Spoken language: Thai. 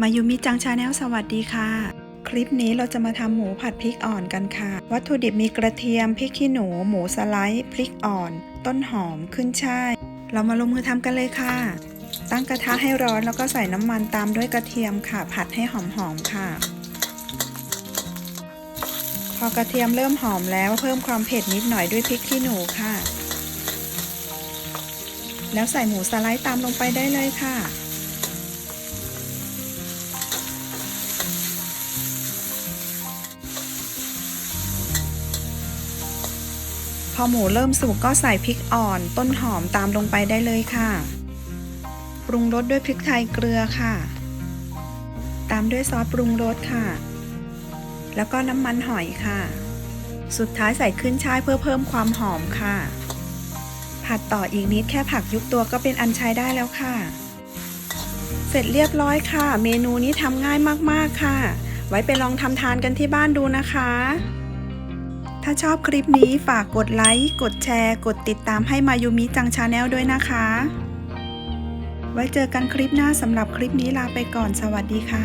มายูมิจังชาแนลสวัสดีค่ะ คลิปนี้เราจะมาทำหมูผัดพริกอ่อนกันค่ะ วัตถุดิบมีกระเทียมพริกขี้หนู หมูสไลด์พริกอ่อน ต้นหอมขึ้นช่าย เรามาลงมือทำกันเลยค่ะ ตั้งกระทะให้ร้อนแล้วก็ใส่น้ำมันตามด้วยกระเทียมค่ะ ผัดให้หอมๆค่ะ พอกระเทียมเริ่มหอมแล้วเพิ่มความเผ็ดนิดหน่อยด้วยพริกขี้หนูค่ะ แล้วใส่หมูสไลด์ตามลงไปได้เลยค่ะ พอหมูเริ่มสุกก็ใส่พริกอ่อน ต้นหอมตามลงไปได้เลยค่ะ ปรุงรสด้วยพริกไทยเกลือค่ะ ตามด้วยซอสปรุงรสค่ะ แล้วก็น้ำมันหอยค่ะ สุดท้ายใส่ขึ้นช่ายเพื่อเพิ่มความหอมค่ะ ผัดต่ออีกนิดแค่ผักยุบตัวก็เป็นอันใช้ได้แล้วค่ะ เสร็จเรียบร้อยค่ะ เมนูนี้ทำง่ายมากๆค่ะ ไว้ไปลองทำทานกันที่บ้านดูนะคะ ถ้าชอบคลิปนี้ฝากกดไลค์ กดแชร์ กดติดตามให้มายูมิจังชาแนลด้วยนะคะ ไว้เจอกันคลิปหน้าสำหรับคลิปนี้ลาไปก่อน สวัสดีค่ะ